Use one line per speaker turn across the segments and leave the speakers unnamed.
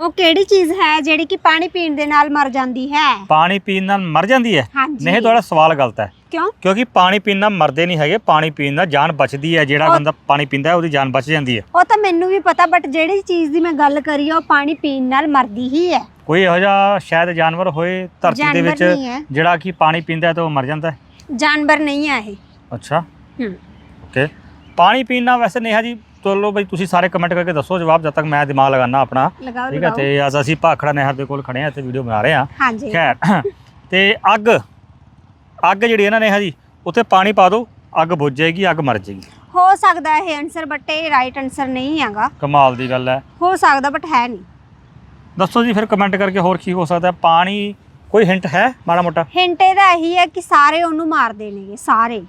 ਉਹ ਕਿਹੜੀ ਚੀਜ਼ ਹੈ ਜਿਹੜੀ ਕਿ ਪਾਣੀ ਪੀਣ ਦੇ ਨਾਲ ਮਰ ਜਾਂਦੀ ਹੈ?
ਪਾਣੀ ਪੀਣ ਨਾਲ ਮਰ ਜਾਂਦੀ ਹੈ?
ਹਾਂਜੀ।
ਨਹੀਂ ਤੁਹਾਡਾ ਸਵਾਲ ਗਲਤ ਹੈ।
ਕਿਉਂ?
ਕਿਉਂਕਿ ਪਾਣੀ ਪੀਣ ਨਾਲ ਮਰਦੇ ਨਹੀਂ ਹੈਗੇ। ਪਾਣੀ ਪੀਣ ਨਾਲ ਜਾਨ ਬਚਦੀ ਹੈ। ਜਿਹੜਾ
ਉਹ-
ਬੰਦਾ ਪਾਣੀ ਪੀਂਦਾ ਹੈ ਉਹਦੀ ਜਾਨ ਬਚ ਜਾਂਦੀ ਹੈ।
ਉਹ ਤਾਂ ਮੈਨੂੰ ਵੀ ਪਤਾ ਬਟ ਜਿਹੜੀ ਚੀਜ਼ ਦੀ ਮੈਂ ਗੱਲ ਕਰੀ ਆ ਉਹ ਪਾਣੀ ਪੀਣ ਨਾਲ ਮਰਦੀ ਹੀ ਹੈ।
ਕੋਈ ਇਹੋ ਜਿਹਾ ਸ਼ਾਇਦ ਜਾਨਵਰ ਹੋਏ ਧਰਤੀ ਦੇ
ਜਾਨਵਰ
ਵਿੱਚ
ਨਹੀਂ ਹੈ।
ਜਿਹੜਾ ਕਿ ਪਾਣੀ ਪੀਂਦਾ ਹੈ ਤਾਂ ਉਹ ਮਰ ਜਾਂਦਾ ਹੈ?
ਜਾਨਵਰ ਨਹੀਂ ਹੈ ਇਹ।
ਅੱਛਾ।
ਹੂੰ।
ਓਕੇ। ਪਾਣੀ ਪੀਣ ਨਾਲ ਵੈਸੇ ਨੇਹਾ ਜੀ ਚਲੋ ਬਈ ਤੁਸੀਂ ਸਾਰੇ ਕਮੈਂਟ ਕਰਕੇ ਦੱਸੋ ਜਵਾਬ ਜਦ ਤੱਕ ਮੈਂ ਦਿਮਾਗ ਲਗਾਨਾ ਆਪਣਾ।
ਲਗਾਓ
ਠੀਕ ਹੈ
ਲਗਾਓ।
ਤੇ ਅੱਜ ਅਸੀਂ ਭਾਖੜਾ ਨਹਿਰ ਦੇ ਕੋਲ ਖੜੇ ਆ ਤੇ ਵੀਡੀਓ ਬਣਾ ਰਹੇ ਆ
ਹਾਂਜੀ।
ਖੈਰ ਤੇ ਅੱਗ ਅੱਗ ਜਿਹੜੀ ਹੈ ਨਾ ਨੇਹਾ ਜੀ ਉੱਥੇ ਪਾਣੀ ਪਾ ਦਿਓ ਅੱਗ ਬੁਝ ਜਾਏਗੀ ਅੱਗ ਮਰ ਜਾਏਗੀ।
ਹੋ ਸਕਦਾ ਇਹ ਆਨਸਰ ਬਟ ਇਹ ਰਾਈਟ ਆਨਸਰ ਨਹੀਂ ਹੈਗਾ।
ਕਮਾਲ ਦੀ ਗੱਲ ਹੈ।
ਹੋ ਸਕਦਾ ਬਟ ਹੈ ਨਹੀਂ।
ਦੱਸੋ ਜੀ ਫਿਰ ਕਮੈਂਟ ਕਰਕੇ ਹੋਰ ਕੀ ਹੋ ਸਕਦਾ ਹੈ? ਪਾਣੀ ਕੋਈ ਹਿੰਟ ਹੈ ਮਾੜਾ ਮੋਟਾ?
ਹਿੰਟ ਇਹਦਾ ਇਹੀ ਹੈ ਕਿ ਸਾਰੇ ਉਹਨੂੰ ਮਾਰਦੇ ਨੇਗੇ ਸਾਰੇ।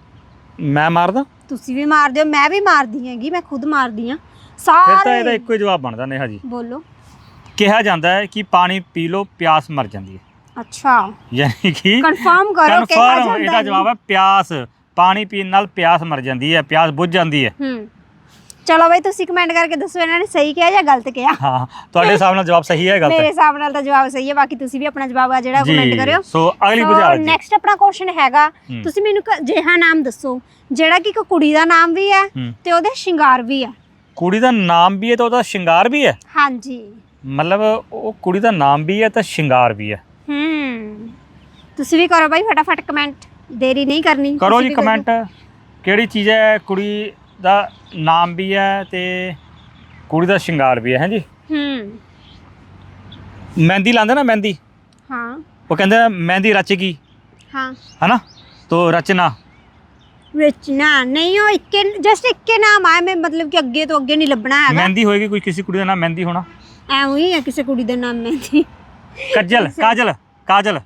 ਮੈਂ ਮਾਰਦਾ?
ਤੁਸੀਂ ਵੀ ਮਾਰਦੇ ਹੋ ਮੈਂ ਵੀ ਮਾਰਦੀ ਹੈਗੀ ਮੈਂ ਖੁਦ ਮਾਰਦੀ ਹਾਂ।
ਫਿਰ ਤਾਂ ਇਹਦਾ
ਸਾਰੇ
ਇੱਕੋ ਹੀ ਜਵਾਬ ਬਣਦਾ ਨੇਹਾ ਜੀ।
ਬੋਲੋ।
ਕਿਹਾ ਜਾਂਦਾ ਹੈ ਕਿ ਪਾਣੀ ਪੀ ਲਓ ਪਿਆਸ ਮਰ ਜਾਂਦੀ ਹੈ।
ਅੱਛਾ।
ਯਾਨੀ ਕਿ
ਕਨਫਰਮ ਕਰੋ ਕਿ
ਕਨਫਰਮ ਇਹਦਾ ਜਵਾਬ ਹੈ ਪਿਆਸ। ਪਾਣੀ ਪੀਣ ਨਾਲ ਪਿਆਸ ਮਰ ਜਾਂਦੀ ਹੈ ਪਿਆਸ ਬੁਝ ਜਾਂਦੀ ਹੈ।
ਹੂੰ। ਚਲੋ ਬਈ ਤੁਸੀਂ ਕਮੈਂਟ ਕਰਕੇ ਦੱਸੋ ਇਹਨਾਂ ਨੇ ਸਹੀ ਕਿਹਾ ਜਾਂ ਗਲਤ ਕਿਹਾ।
ਹਾਂ ਤੁਹਾਡੇ ਹਿਸਾਬ ਨਾਲ ਜਵਾਬ ਸਹੀ ਹੈ ਗਲਤ
ਮੇਰੇ
ਹੈ
ਹਿਸਾਬ ਨਾਲ ਤਾਂ ਜਵਾਬ ਸਹੀ ਹੈ ਬਾਕੀ ਤੁਸੀਂ ਵੀ ਆਪਣਾ ਜਵਾਬ ਆ ਜਿਹੜਾ ਕਮੈਂਟ ਕਰਿਓ।
ਸੋ ਅਗਲੀ ਬੁਝਾਰਤ ਜੀ
ਨੈਕਸਟ ਆਪਣਾ ਕੁਐਸਚਨ ਹੈਗਾ
ਹੂੰ।
ਤੁਸੀਂ ਮੈਨੂੰ ਇੱਕ ਅਜਿਹਾ ਨਾਮ ਦੱਸੋ ਜਿਹੜਾ ਕਿ ਇੱਕ ਕੁੜੀ ਦਾ ਨਾਮ ਵੀ ਹੈ
ਹੂੰ।
ਤੇ ਉਹਦੇ ਸ਼ਿੰਗਾਰ ਵੀ ਹੈ।
ਕੁੜੀ ਦਾ ਨਾਮ ਵੀ ਹੈ ਤਾਂ ਉਹਦਾ ਸ਼ਿੰਗਾਰ ਵੀ ਹੈ?
ਹਾਂਜੀ।
ਮਤਲਬ ਉਹ ਕੁੜੀ ਦਾ ਨਾਮ ਵੀ ਹੈ ਤਾਂ ਸ਼ਿੰਗਾਰ ਵੀ ਹੈ।
ਹੂੰ। ਤੁਸੀਂ ਵੀ ਕਰੋ ਬਾਈ ਫਟਾਫਟ ਕਮੈਂਟ ਦੇਰੀ ਨਹੀਂ ਕਰਨੀ।
ਕਰੋ
ਤੁਸੀਂ
ਜੀ
ਵੀ
ਕਮੈਂਟ ਕਿਹੜੀ ਚੀਜ਼ ਹੈ ਕੁੜੀ ਦਾ ਨਾਮ ਵੀ ਹੈ ਤੇ ਕੁੜੀ ਦਾ ਸ਼ਿੰਗਾਰ ਵੀ ਹੈ ਹੈ ਜੀ?
ਹੂੰ।
ਮਹਿੰਦੀ ਲਾਉਂਦੇ ਨਾ ਮਹਿੰਦੀ?
ਹਾਂ।
ਉਹ ਕਹਿੰਦੇ ਆ, ਮਹਿੰਦੀ ਰਚ ਗਈ
ਹਾਂ।
ਹਨਾ? ਤੋ ਰਚਨਾ।
ਰਚਨਾ। ਨਹੀਂ ਉਹ ਇੱਕੇ ਜਸਟ ਇੱਕੇ ਨਾਮ ਆਇਆ ਮੈਂ ਮਤਲਬ ਕਿ ਅੱਗੇ ਤੋਂ ਅੱਗੇ ਨਹੀਂ ਲੱਭਣਾ ਹੈਗਾ।
ਮਹਿੰਦੀ ਹੋਏਗੀ ਕੋਈ ਕਿਸੇ ਕੁੜੀ ਦਾ ਨਾਮ ਮਹਿੰਦੀ ਹੋਣਾ?
ਐਵੇਂ ਹੀ ਹੈ ਕਿਸੇ ਕੁੜੀ ਦਾ ਨਾਮ ਮਹਿੰਦੀ।
ਕੱਜਲ ਕਾਜਲ ਕਾਜਲ।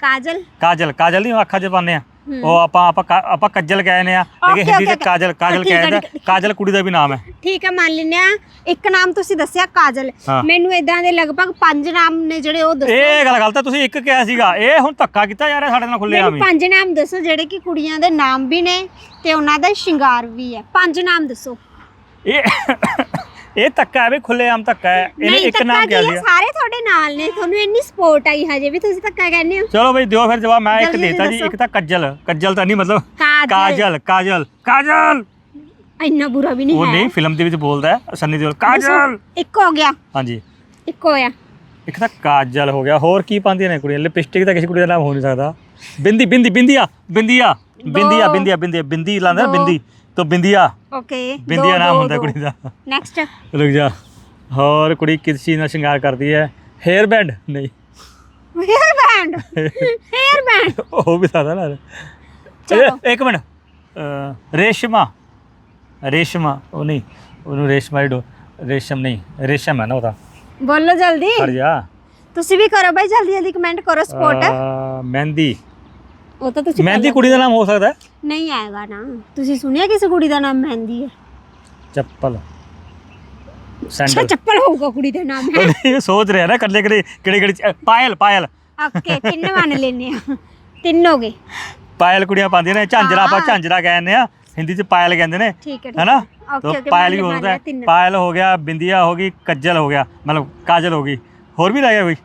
ਕਾਜਲ।
ਕਾਜਲ ਕਾਜਲ ਨਹੀਂ ਉਹ ਅੱਖਾਂ 'ਚ ਪਾਉਂਦੇ ਆ। ਉਹ ਆਪਾਂ ਆਪਾਂ ਕਾ- ਆਪਾਂ ਕੱਜਲ ਕਹਿੰਦੇ ਆ। ਲੇਕਿਨ ਹਿੰਦੀ 'ਚ ਕਾਜਲ ਕਾਜਲ
ਠੀਕ ਹੈ,
ਕਹਿੰਦੇ
ਠੀਕ ਹੈ।
ਕਾਜਲ ਕੁੜੀ ਦਾ ਵੀ ਨਾਮ ਹੈ।
ਠੀਕ ਹੈ ਮੰਨ ਲੈਂਦੇ ਆ। ਇੱਕ ਨਾਮ ਤੁਸੀਂ ਦੱਸਿਆ ਕਾਜਲ।
ਹਾਂ।
ਮੈਨੂੰ ਇਦਾਂ ਦੇ ਲਗਭਗ ਪੰਜ ਨਾਮ ਨੇ ਜਿਹੜੇ ਉਹ ਦੱਸੋ।
ਇਹ ਗੱਲ ਗਲਤ ਹੈ ਤੁਸੀਂ ਇੱਕ ਕਿਹਾ ਸੀਗਾ। ਇਹ ਹੁਣ ਧੱਕਾ ਕੀਤਾ ਯਾਰ ਸਾਡੇ ਨਾਲ ਖੁੱਲੇ
ਮੈਨੂੰ ਪੰਜ ਨਾਮ ਦੱਸੋ ਜਿਹੜੇ ਕਿ ਕੁੜੀਆਂ ਦੇ ਨਾਮ ਵੀ ਨੇ ਤੇ ਉਹਨਾਂ ਦਾ ਸ਼ਿੰਗਾਰ ਵੀ ਹੈ। ਪੰਜ ਨਾਮ ਦੱਸੋ।
ਇਹ ਇਹ ਧੱਕਾ ਹੈ ਵੀ ਖੁੱਲੇ ਆਮ ਧੱਕਾ ਹੈ। ਇਹਨੇ
ਨਹੀਂ
ਇੱਕ
ਧੱਕਾ
ਨਾਮ
ਕੀ
ਕਿਹਾ
ਹੈ, ਸਾਰੇ ਤੁਹਾਡੇ ਨਾਲ ਨੇ ਤੁਹਾਨੂੰ ਇੰਨੀ ਸਪੋਰਟ ਆਈ ਹਜੇ ਵੀ ਤੁਸੀਂ ਧੱਕਾ ਕਹਿੰਦੇ ਹੋ।
ਚਲੋ ਬਈ ਦਿਓ ਫਿਰ ਜਵਾਬ ਮੈਂ ਇੱਕ
ਜਲਦੀ
ਦੇਤਾ ਜੀ
ਦੱਸੋ।
ਇੱਕ ਤਾਂ ਕੱਜਲ ਕੱਜਲ ਤਾਂ ਨਹੀਂ ਮਤਲਬ
ਕਾਜਲ।
ਕਾਜਲ ਕਾਜਲ ਕਾਜਲ!
ਇੰਨਾ ਬੁਰਾ ਵੀ ਨਹੀਂ
ਉਹ
ਹੈ।
ਨਹੀਂ ਫਿਲਮ ਦੇ ਵਿੱਚ ਬੋਲਦਾ ਹੈ ਸੰਨੀ ਦਿਓਲ ਕਾਜਲ!
ਦੱਸੋ, ਇੱਕ ਹੋ ਗਿਆ।
ਹਾਂਜੀ।
ਇੱਕ ਹੋਇਆ।
ਇੱਕ ਤਾਂ ਕਾਜਲ ਹੋ ਗਿਆ ਹੋਰ ਕੀ ਪਾਉਂਦੀਆਂ ਨੇ ਕੁੜੀਆਂ? ਲਿਪਸਟਿਕ ਤਾਂ ਕਿਸੇ ਕੁੜੀ ਦਾ ਨਾਮ ਹੋ ਨਹੀਂ ਸਕਦਾ। ਬਿੰਦੀ ਬਿੰਦੀ ਬਿੰਦੀਆ ਬਿੰਦੀਆ ਬਿੰਦੀਆ ਬਿੰਦੀਆ ਬਿੰਦੀਆ ਬਿੰਦੀ ਲਾਉਂਦਾ
ਦੋ।
ਬਿੰਦੀ। ਤੋਂ ਬਿੰਦੀਆ।
ਓਕੇ
ਬਿੰਦੀਆ ਨਾਮ ਹੁੰਦਾ ਕੁੜੀ ਦਾ।
ਨੈਕਸਟ
ਰੁਕ ਜਾ। ਹੋਰ ਕੁੜੀ ਕਿਸ ਚੀਜ਼ ਨਾਲ ਸ਼ਿੰਗਾਰ ਕਰਦੀ ਹੈ? ਹੇਅਰ ਬੈਂਡ ਨਹੀਂ।
ਹੇਅਰ ਬੈਂਡ ਹੇਅਰ ਬੈਂਡ
ਉਹ ਵੀ ਸਾਦਾ ਨਾ
ਚਲੋ।
ਇੱਕ ਮਿੰਟ। ਰੇਸ਼ਮਾ। ਰੇਸ਼ਮਾ ਉਹ ਨਹੀਂ। ਉਹਨੂੰ ਰੇਸ਼ਮਾ ਹੀ ਡੋ ਰੇਸ਼ਮ ਨਹੀਂ ਰੇਸ਼ਮ ਹੈ ਨਾ ਉਹਦਾ।
ਬੋਲੋ ਜਲਦੀ।
ਹਟ ਜਾ।
ਤੁਸੀਂ ਵੀ ਕਰੋ ਬਾਈ ਜਲਦੀ ਜਲਦੀ ਕਮੈਂਟ ਕਰੋ ਸਪੋਰਟ
ਮਹਿੰਦੀ।
ਉਹ ਤਾਂ ਤੁਸੀਂ
ਮਹਿੰਦੀ ਕੁੜੀ ਦਾ ਨਾਮ ਹੋ ਸਕਦਾ ਹੈ?
ਨਹੀਂ ਆਏਗਾ ਨਾ। ਤੁਸੀਂ ਸੁਣਿਆ ਕਿਸੇ ਕੁੜੀ ਦਾ ਨਾਮ ਮਹਿੰਦੀ ਹੈ?
ਚੱਪਲ।
ਅੱਛਾ
ਸੈਂਡਲ।
ਚੱਪਲ ਹੋਊਗਾ ਕੁੜੀ ਦਾ ਨਾਮ
ਉਹ ਨਹੀਂ ਸੋਚ ਰਿਹਾ ਨਾ ਕੱਲੇ ਕਿਹੜੇ ਕਿਹੜੇ ਕਿਹੜੇ ਚ- ਪਾਇਲ ਪਾਇਲ।
ਓਕੇ ਤਿੰਨ ਮੰਨ ਲੈਨੇ ਆ। ਤਿੰਨ ਹੋ ਗਏ।
ਪਾਇਲ ਕੁੜੀਆਂ ਪਾਉਂਦੀਆਂ ਨੇ ਝਾਂਜਰਾ ਆਪਾਂ
ਹਾਂ।
ਝਾਂਜਰਾ ਕਹਿੰਦੇ ਆ। ਹਿੰਦੀ ਚ ਪਾਇਲ ਕਹਿੰਦੇ ਨੇ।
ਠੀਕ ਹੈ ਠੀਕ
ਹੈਨਾ?
ਓਕੇ
ਤੋ
ਓਕੇ
ਪਾਇਲ ਵੀ ਹੋ ਸਕਦਾ ਹੈ।
ਤਿੰਨ।
ਪਾਇਲ ਹੋ ਗਿਆ ਬਿੰਦੀਆ ਹੋ ਗਈ ਕੱਜਲ ਹੋ ਗਿਆ ਮਤਲਬ ਕਾਜਲ ਹੋ ਗਈ। ਹੋਰ ਵੀ ਰਹਿ ਗਿਆ ਕੋਈ?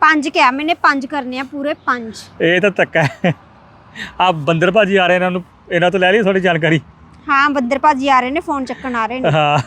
ਪੰਜ ਕਿਹਾ ਮੈਨੇ ਪੰਜ ਕਰਨੇ ਆ ਪੂਰੇ ਪੰਜ।
ਇਹ ਤਾਂ ਧੱਕਾ ਹੈ। ਆ ਬੰਦਰ ਭਾਜੀ ਆ ਰਹੇ ਇਹਨਾਂ ਨੂੰ ਇਹਨਾਂ ਤੋਂ ਲੈ ਲਈ ਥੋੜੀ ਜਾਣਕਾਰੀ।
ਹਾਂ ਬੰਦਰ ਭਾਜੀ ਆ ਰਹੇ ਨੇ ਫੋਨ ਚੱਕਣ ਆ ਰਹੇ ਨੇ।
ਹਾਂ।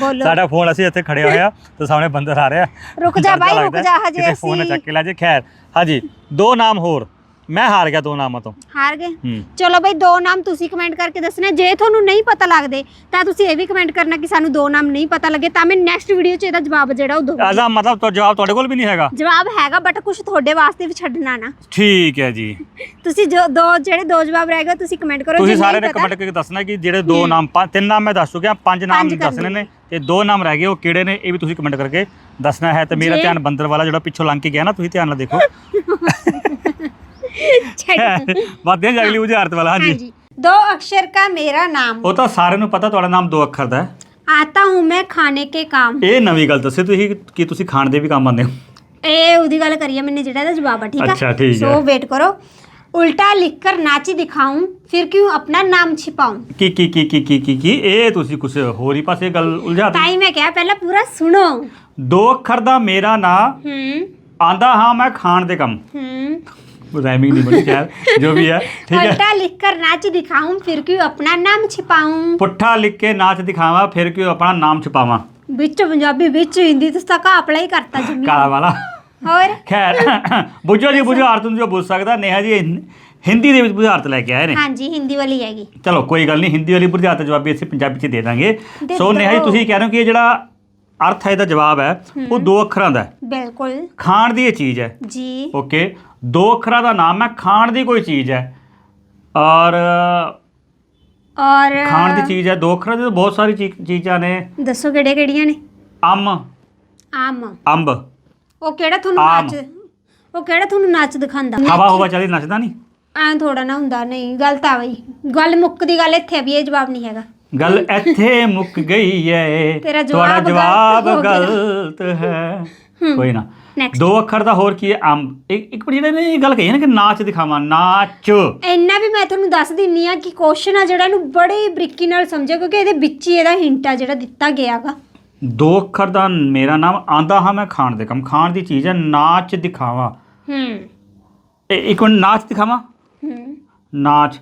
ਬੋਲੋ।
ਸਾਡਾ ਫੋਨ ਅਸੀਂ ਇੱਥੇ ਖੜੇ ਹੋਏ ਆ ਤੇ ਸਾਹਮਣੇ ਬੰਦਰ ਆ ਰਿਹਾ।
ਰੁਕ ਜਾ ਬਾਈ, ਰੁਕ ਜਾ, ਹਜੇ
ਕਿਤੇ ਫੋਨ
ਅਸੀਂ-
ਚੱਕ ਕੇ ਲੈ ਜੇ ਖੈਰ ਹਾਂਜੀ ਦੋ ਨਾਮ ਹੋਰ। ਮੈਂ ਹਾਰ ਗਿਆ ਦੋ ਨਾਮਾਂ ਤੋਂ।
ਹਾਰ ਗਏ?
ਹੂੰ।
ਚਲੋ ਬਈ ਦੋ ਨਾਮ ਤੁਸੀਂ ਕਮੈਂਟ ਕਰਕੇ ਦੱਸਣਾ। ਜੇ ਤੁਹਾਨੂੰ ਨਹੀਂ ਪਤਾ ਲੱਗਦੇ ਤਾਂ ਤੁਸੀਂ ਇਹ ਵੀ ਕਮੈਂਟ ਕਰਨਾ ਕਿ ਸਾਨੂੰ ਦੋ ਨਾਮ ਨਹੀਂ ਪਤਾ ਲੱਗੇ ਤਾਂ ਮੈਂ ਨੈਕਸਟ ਵੀਡੀਓ 'ਚ ਇਹਦਾ ਜਵਾਬ ਜਿਹੜਾ ਉਹ ਦਊਂਗੀ।
ਇਹਦਾ ਮਤਲਬ ਤਾਂ ਜਵਾਬ ਤੁਹਾਡੇ ਕੋਲ ਵੀ ਨਹੀਂ ਹੈਗਾ?
ਜਵਾਬ ਹੈਗਾ ਬਟ ਕੁਝ ਤੁਹਾਡੇ ਵਾਸਤੇ ਵੀ ਛੱਡਣਾ ਨਾ।
ਠੀਕ ਹੈ ਜੀ।
ਤੁਸੀਂ ਜੋ ਦੋ ਜਿਹੜੇ ਦੋ ਜਵਾਬ ਰਹਿ ਗਏ ਤੁਸੀਂ ਕਮੈਂਟ ਕਰੋ।
ਤੁਸੀਂ
ਜੇ
ਸਾਰੇ ਨੇ ਕਮੈਂਟ ਕਰਕੇ ਦੱਸਣਾ ਕਿ ਜਿਹੜੇ ਦੋ ਨਾਮ ਪੰਜ- ਤਿੰਨ ਨਾਮ ਮੈਂ ਦੱਸ ਚੁੱਕਿਆ ਪੰਜ ਨਾਮ
ਪੰਜ
ਦੱਸਣੇ ਨੇ। ਤੇ ਦੋ ਨਾਮ ਰਹਿ ਗਏ ਉਹ ਕਿਹੜੇ ਨੇ ਇਹ ਵੀ ਤੁਸੀਂ ਕਮੈਂਟ ਕਰਕੇ ਦੱਸਣਾ ਹੈ। ਤੇ ਮੇਰਾ
ਜੇ-
ਧਿਆਨ ਬੰਦਰ ਵਾਲਾ ਜਿਹੜਾ ਪਿੱਛੋਂ ਲੰਘ ਕੇ ਗਿਆ ਨਾ ਤੁਸੀਂ ਧਿਆਨ ਨਾਲ ਦੇਖੋ। ਵਾਦਿਆਂ ਜਗਲੀ ਬੁਝਾਰਤ ਵਾਲਾ ਹਾਂਜੀ।
दो अक्षर का मेरा नाम
ਉਹ ਤਾਂ ਸਾਰਿਆਂ ਨੂੰ ਪਤਾ ਤੁਹਾਡਾ ਨਾਮ ਦੋ ਅੱਖਰ ਦਾ ਹੈ।
आता हूँ मैं खाने के
ਇਹ ਨਵੀਂ ਗੱਲ ਦੱਸੀ ਤੁਸੀਂ ਕਿ ਤੁਸੀਂ ਖਾਣ ਦੇ ਵੀ ਕੰਮ ਆਉਂਦੇ ਹੋ?
ए उदी गल करिए मैंने जेड़ा दा जवाब है ठीक है
अच्छा, ठीक है।
सो वेट करो उल्टा लिखकर नाची दिखाऊं फिर क्यों अपना नाम छिपाऊं
ਕੀ ਕੀ ਕੀ ਕੀ ਕੀ ਕੀ- ਕੀ? ਇਹ ਤੁਸੀਂ ਕੁਝ ਹੋਰ ਹੀ ਪਾਸੇ ਗੱਲ ਉਲਝਾ ਦਿੱਤੀ।
टाइम है क्या पहले पूरा सुनो
ਦੋ ਅੱਖਰ ਦਾ ਮੇਰਾ ਨਾਮ
हम्म
ਆਂਦਾ ਹਾਂ ਮੈਂ ਖਾਣ ਦੇ ਕੰਮ।
हम्म
ਰਾਈਮਿੰਗ ਨਹੀਂ ਬਣੀ ਖੈਰ ਜੋ ਵੀ ਹੈ ਠੀਕ ਹੈ
उल्टा लिख कर नाच दिखाऊं फिर क्यों अपना नाम छिपाऊं
ਪੁੱਠਾ ਲਿਖ ਕੇ ਨਾਚ ਦਿਖਾਵਾਂ ਫਿਰ ਕਿਉਂ ਆਪਣਾ ਨਾਮ ਛੁਪਾਵਾਂ
ਵਿੱਚ ਪੰਜਾਬੀ ਵਿੱਚ ਹਿੰਦੀ ਤੁਸੀਂ ਤਾਂ ਕਾਪਲਾ ਹੀ ਕਰਤਾ ਜਮੀ
ਕਾਲਾ ਵਾਲਾ
ਹੋਰ
ਖੈਰ ਬੁੱਝੋ ਜੀ ਬੁਝਾਰਤ ਨੂੰ ਜੋ ਬੁੱਝ ਸਕਦਾ ਨੇਹਾ ਜੀ ਹਿੰ- ਹਿੰਦੀ ਦੇ ਵਿੱਚ ਬੁਝਾਰਤ ਲੈ ਕੇ ਆਏ ਨੇ
ਹਾਂਜੀ ਹਿੰਦੀ ਵਾਲੀ ਹੈਗੀ
ਚਲੋ ਕੋਈ ਗੱਲ ਨਹੀਂ ਹਿੰਦੀ ਵਾਲੀ ਬੁਝਾਰਤ ਦਾ ਜਵਾਬ ਵੀ ਅਸੀਂ ਪੰਜਾਬੀ 'ਚ ਦੇ ਦਾਂਗੇ
ਦੇ
ਸੋ ਨੇਹਾ ਜੀ
ਦਿਓ।
ਤੁਸੀਂ ਕਹਿ ਰਹੇ ਹੋ ਕਿ ਇਹ ਜਿਹੜਾ ਅਰਥ ਹੈ ਇਹਦਾ ਜਵਾਬ ਹੈ ਉਹ ਦੋ ਅੱਖਰਾਂ ਦਾ ਹੈ।
ਬਿਲਕੁਲ।
ਖਾਣ ਦੀ ਇਹ ਚੀਜ਼ ਹੈ।
ਜੀ।
ਓਕੇ। ਦੋ ਅੱਖਰਾਂ ਦਾ ਨਾਮ ਹੈ ਖਾਣ ਦੀ ਕੋਈ ਚੀਜ਼ ਹੈ। ਔਰ
ਔਰ
ਖਾਣ ਦੀ ਚੀਜ਼ ਹੈ ਦੋ ਅੱਖਰਾਂ ਦੀ ਤਾਂ ਬਹੁਤ ਸਾਰੀ ਚੀ- ਚੀਜ਼ਾਂ ਨੇ।
ਦੱਸੋ ਕਿਹੜੇ ਕਿਹੜੀਆਂ ਨੇ?
ਅੰਮ।
ਆਮ
ਅੰਬ।
ਉਹ ਕਿਹੜਾ ਤੁਹਾਨੂੰ
ਆਮ।
ਨਾਚ ਉਹ ਕਿਹੜਾ ਤੁਹਾਨੂੰ ਨਾਚ ਦਿਖਾਉਂਦਾ?
ਹਵਾ ਹਵਾ ਚੱਲੀ ਨੱਚਦਾ ਨਹੀਂ?
ਐਂ ਥੋੜਾ ਨਾ ਹੁੰਦਾ ਨਹੀਂ ਗਲਤ ਆ ਬਈ ਗੱਲ ਮੁੱਕਦੀ ਗੱਲ ਇੱਥੇ ਆ ਵੀ ਇਹ ਜਵਾਬ ਨਹੀਂ ਹੈਗਾ।
ਗੱਲ ਇੱਥੇ ਮੁੱਕ ਗਈ ਹੈ
ਤੇਰਾ
ਤੁਹਾਡਾ
ਜਵਾਬ
ਜਵਾਬ
ਗਲਤ ਹੋ।
ਕੋਈ ਨਾ। ਦੋ ਅੱਖਰ ਦਾ ਹੋਰ ਕੀ ਹੈ? ਅੰਬ। ਇੱਕ ਇੱਕ ਜਿਹੜੇ ਨੇ ਇਹ ਗੱਲ ਕਹੀ ਹੈ ਨਾ ਕਿ ਨਾਚ ਦਿਖਾਵਾਂ। ਨਾਚ।
ਇੰਨਾ ਵੀ ਮੈਂ ਤੁਹਾਨੂੰ ਦੱਸ ਦਿੰਨੀ ਆ ਕਿ ਕੁਐਸਚਨ ਆ ਜਿਹੜਾ ਇਹਨੂੰ ਬੜੀ ਬਰੀਕੀ ਨਾਲ ਸਮਝਿਓ ਕਿਉਂਕਿ ਇਹਦੇ ਵਿੱਚ ਹੀ ਇਹਦਾ ਹਿੰਟ ਆ ਜਿਹੜਾ ਦਿੱਤਾ ਗਿਆਗਾ
ਦੋ ਅੱਖਰ ਦਾ ਮੇਰਾ ਨਾਮ ਆਂਦਾ ਹਾਂ ਮੈਂ ਖਾਣ ਦੇ ਕੰਮ। ਖਾਣ ਦੀ ਚੀਜ਼ ਹੈ ਨਾਚ ਦਿਖਾਵਾਂ।
ਹੂੰ।
ਇਹ- ਇੱਕ ਮਿੰਟ ਨਾਚ ਦਿਖਾਵਾਂ?
ਹੂੰ।
ਨਾਚ।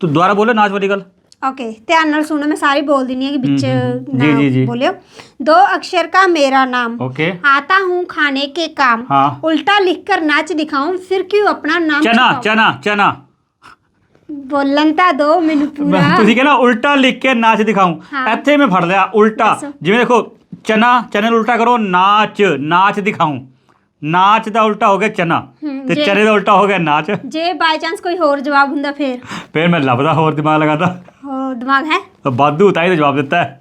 ਤੂੰ ਦੁਬਾਰਾ ਬੋਲੇ ਨਾਚ ਵਾਲੀ ਗੱਲ।
ओके ध्यान सुनो मैं सारी बोल दिनी है कि बिच
हम्म, हम्म, हम्म।
बोलियो दो अक्षर का मेरा नाम।
ओके
आता हूँ खाने के काम।
हाँ।
उल्टा लिख कर नाच दिखाऊँ फिर क्यों अपना नाम चना
चना चना।
बोलन ता दो
उल्टा लिख के नाच दिखाऊँ। हाँ।
ऐसे
में भर दिया उल्टा। जिमे
देखो
चना चने उल्टा करो नाच नाच दिखाऊँ। ਨਾਚ ਦਾ ਉਲਟਾ ਹੋ ਗਿਆ ਚਨਾ ਤੇ
ਜੇ-
ਦਾ ਉਲਟਾ ਹੋ ਗਿਆ ਨਾਚ।
ਜੇ ਬਾਈ ਚਾਂਸ ਕੋਈ ਹੋਰ ਜਵਾਬ ਹੁੰਦਾ ਫੇਰ?
ਫਿਰ ਮੈਂ ਲੱਭਦਾ ਹੋਰ ਦਿਮਾਗ ਲਗਾਦਾ।
ਹੋਰ ਦਿਮਾਗ ਹੈ?
ਬਾਦੂ ਤਾਂ ਹੀ ਜਵਾਬ ਦਿੱਤਾ। ਹੈ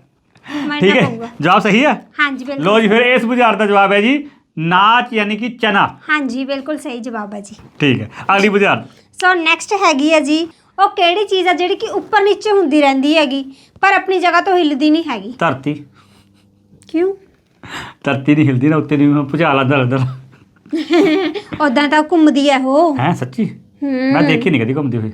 ਠੀਕ ਹੈ ਜਵਾਬ ਸਹੀ ਹੈ?
ਹਾਂਜੀ
ਲੋ ਜੀ ਫਿਰ ਇਸ ਬੁਝਾਰਤ ਦਾ ਜਵਾਬ ਹੈ ਜੀ ਨਾਚ ਯਾਨੀ ਕਿ ਚਨਾ।
ਹਾਂਜੀ ਬਿਲਕੁਲ ਸਹੀ ਜਵਾਬ ਹੈ ਜੀ।
ਠੀਕ ਹੈ ਅਗਲੀ ਬੁਝਾਰਤ
ਸੋ ਨੈਕਸਟ ਹੈਗੀ ਹੈ ਜੀ ਉਹ ਕਿਹੜੀ ਚੀਜ਼ ਹੈ ਜਿਹੜੀ ਕਿ ਉੱਪਰ ਨੀਚੇ ਹੁੰਦੀ ਰਹਿੰਦੀ ਹੈਗੀ ਪਰ ਆਪਣੀ ਜਗ੍ਹਾ ਤੋਂ ਹਿਲਦੀ ਨਹੀਂ ਹੈਗੀ?
ਧਰਤੀ।
ਕਿਉਂ?
ਧਰਤੀ ਨਹੀਂ ਹਿਲਦੀ ਨਾ ਉੱਤੇ ਨਹੀਂ ਬੁਝਾ ਲਾਂਦਾ
ਉਦਾਂ ਤਾਂ ਘੁੰਮਦੀ ਹੈ ਉਹ।
ਹੈ ਸੱਚੀ? ਮੈਂ ਦੇਖੀ ਨਹੀਂ ਕਦੀ ਘੁੰਮਦੀ ਹੋਈ।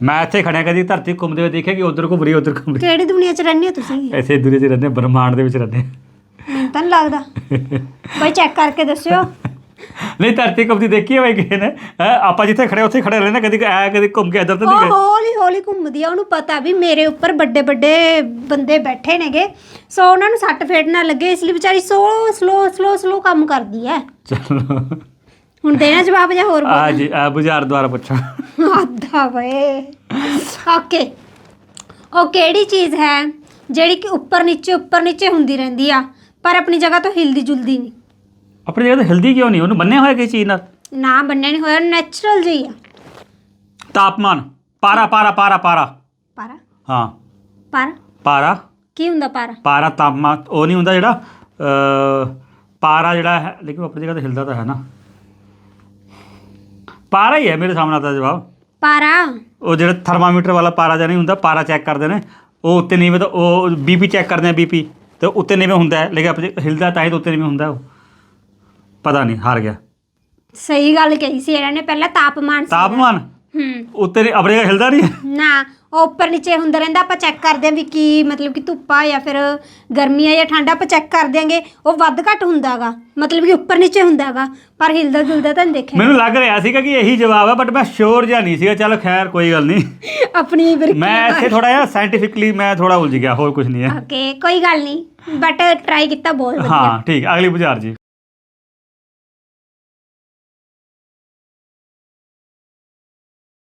ਮੈਂ ਇੱਥੇ ਖੜਿਆ ਕਦੀ ਧਰਤੀ ਘੁੰਮਦੇ ਹੋਏ ਦੇਖਿਆ ਕਿ ਉਧਰ ਘੁੰਮ ਰਹੀ ਉਧਰ ਘੁੰਮ ਰਹੀ
ਕਿਹੜੀ ਦੁਨੀਆ 'ਚ ਰਹਿੰਦੇ ਹੋ ਤੁਸੀਂ?
ਐਸੇ ਦੂਰੇ 'ਚ ਰਹਿੰਦੇ ਬ੍ਰਹਮਾਂਡ ਦੇ ਵਿੱਚ ਰਹਿੰਦੇ।
ਮੈਨੂੰ ਤਾਂ ਨੀ ਲੱਗਦਾ। ਕੋਈ ਚੈੱਕ ਕਰਕੇ ਦੱਸਿਓ।
ਨਹੀਂ ਧਰਤੀ ਘੁੰਮਦੀ ਦੇਖੀ ਹੋਈ ਕਿਸੇ ਨੇ। ਹੈਂ, ਆਪਾਂ ਜਿੱਥੇ ਖੜੇ ਉੱਥੇ ਖੜੇ ਰਹਿੰਦੇ ਕਦੀ ਐ ਕਦੀ ਘੁੰਮ ਕੇ ਇੱਧਰ ਤੋਂ ਨਹੀਂ
ਉਹ
ਗਏ?
ਹੌਲੀ ਹੌਲੀ ਘੁੰਮਦੀ ਆ ਉਹਨੂੰ ਪਤਾ ਵੀ ਮੇਰੇ ਉੱਪਰ ਵੱਡੇ ਵੱਡੇ ਬੰਦੇ ਬੈਠੇ ਨੇਗੇ। ਸੋ ਉਹਨਾਂ ਨੂੰ ਸੱਟ ਫੇਟ ਨਾ ਲੱਗੇ ਇਸ ਲਈ ਵਿਚਾਰੀ ਸਲੋ ਸਲੋ ਸਲੋ ਸਲੋ ਕੰਮ ਕਰਦੀ ਹੈ
ਚਲੋ।
ਹੁਣ ਦੇਣਾ ਜਵਾਬ ਜਾਂ ਹੋਰ
ਆ ਜੀ ਆ ਬੁਝਾਰ ਦੁਆਰਾ ਪੁੱਛਾਂ।
ਆਦਾ ਵੇ। ਓਕੇ। ਉਹ ਕਿਹੜੀ ਚੀਜ਼ ਹੈ ਜਿਹੜੀ ਕਿ ਉੱਪਰ ਨੀਚੇ ਉੱਪਰ ਨੀਚੇ ਹੁੰਦੀ ਰਹਿੰਦੀ ਆ ਪਰ ਆਪਣੀ ਜਗ੍ਹਾ ਤੋਂ ਹਿਲਦੀ ਜੁਲਦੀ ਨਹੀਂ?
ਆਪਣੀ ਜਗ੍ਹਾ ਤੇ ਹਿਲਦੀ ਕਿਉਂ ਨਹੀਂ? ਉਹਨੂੰ ਬੰਨਿਆ ਹੋਇਆ ਕਿਸੇ ਚੀਜ਼ ਨਾਲ?
ਨਾ ਬੰਨਿਆ ਨਹੀਂ ਹੋਇਆ ਨੈਚੁਰਲ ਜਿਹੀ ਆ।
ਤਾਪਮਾਨ। ਪਾਰਾ ਪਾਰਾ ਪਾਰਾ ਪਾਰਾ।
ਪਾਰਾ?
ਹਾਂ।
ਪਾਰਾ?
ਪਾਰਾ।
ਕੀ ਹੁੰਦਾ ਪਾਰਾ?
ਪਾਰਾ ਤਾਪਮਾਨ ਉਹ ਨਹੀਂ ਹੁੰਦਾ ਜਿਹੜਾ ਅ, ਪਾਰਾ ਜਿਹੜਾ ਹੈ ਲੇਕਿਨ ਆਪਣੀ ਜਗ੍ਹਾ ਤੇ ਹਿਲਦਾ ਤਾਂ ਹੈ ਨਾ। ਪਾਰਾ ਹੀ ਹੈ ਮੇਰੇ ਸਾਹਮਣੇ ਤਾਂ ਜਵਾਬ।
ਪਾਰਾ?
ਉਹ ਜਿਹੜਾ ਥਰਮਾਮੀਟਰ ਵਾਲਾ ਪਾਰਾ ਜਾਂ ਨਹੀਂ ਹੁੰਦਾ ਪਾਰਾ ਚੈੱਕ ਕਰਦੇ ਨੇ। ਉਹ ਉੱਤੇ ਨੀਵੇਂ ਤਾਂ ਉਹ ਬੀਪੀ ਚੈੱਕ ਕਰਦੇ ਆ ਬੀਪੀ ਤੇ ਉੱਤੇ ਨੀਵੇਂ ਹੁੰਦਾ ਹੈ ਲੇਕਿਨ ਆਪਣੇ ਹਿਲਦਾ ਤਾਂ ਹੀ ਤਾਂ ਉੱਤੇ ਨੀਵੇਂ ਹੁੰਦਾ ਉਹ। ਪਤਾ ਨਹੀਂ ਹਾਰ ਗਿਆ।
ਸਹੀ ਗੱਲ ਕਹੀ ਸੀ ਇਹਨਾਂ ਨੇ ਪਹਿਲਾਂ ਤਾਪਮਾਨ ਸੀ
ਤਾਪਮਾਨ?
ਹੂੰ।
ਉੱਤੇ ਜਗ੍ਹਾ ਹਿਲਦਾ ਨਹੀਂ।
ਨਾ ਉਹ ਉੱਪਰ ਨੀਚੇ ਹੁੰਦਾ ਰਹਿੰਦਾ ਆਪਾਂ ਚੈੱਕ ਕਰਦੇ ਆਂ ਵੀ ਕੀ ਮਤਲਬ ਕਿ ਧੁੱਪਾ ਜਾਂ ਫਿਰ ਗਰਮੀ ਆ ਜਾਂ ਠੰਡਾ ਆਪਾਂ ਚੈੱਕ ਕਰ ਦਿਆਂਗੇ ਉਹ ਵੱਧ ਘੱਟ ਹੁੰਦਾਗਾ। ਮਤਲਬ ਕਿ ਉੱਪਰ ਨੀਚੇ ਹੁੰਦਾਗਾ ਪਰ ਹਿਲਦਾ ਜੁਲਦਾ ਤਾਂ ਨਹੀਂ ਦੇਖਿਆ।
ਮੈਨੂੰ ਲੱਗ ਰਿਹਾ ਸੀਗਾ ਕਿ ਇਹੀ ਜਵਾਬ ਹੈ ਬਟ ਮੈਂ ਸ਼ੋਰ ਜਿਹਾ ਨਹੀਂ ਸੀਗਾ ਚਲੋ ਖੈਰ ਕੋਈ ਗੱਲ ਨਹੀਂ।
ਆਪਣੀ ਬਰਕੀ
ਮੈਂ ਇੱਥੇ ਥੋੜਾ ਜਿਹਾ ਸਾਇੰਟੀਫਿਕਲੀ ਮੈਂ ਥੋੜਾ ਉਲਝ ਗਿਆ ਹੋਰ ਕੁਝ ਨਹੀਂ ਹੈ।
ਓਕੇ ਕੋਈ ਗੱਲ ਨਹੀਂ ਬਟ ਟਰਾਈ ਕੀਤਾ ਬਹੁਤ ਵਧੀਆ।
ਹਾਂ ਠੀਕ ਅਗਲੀ ਬੁਝਾਰ ਜੀ।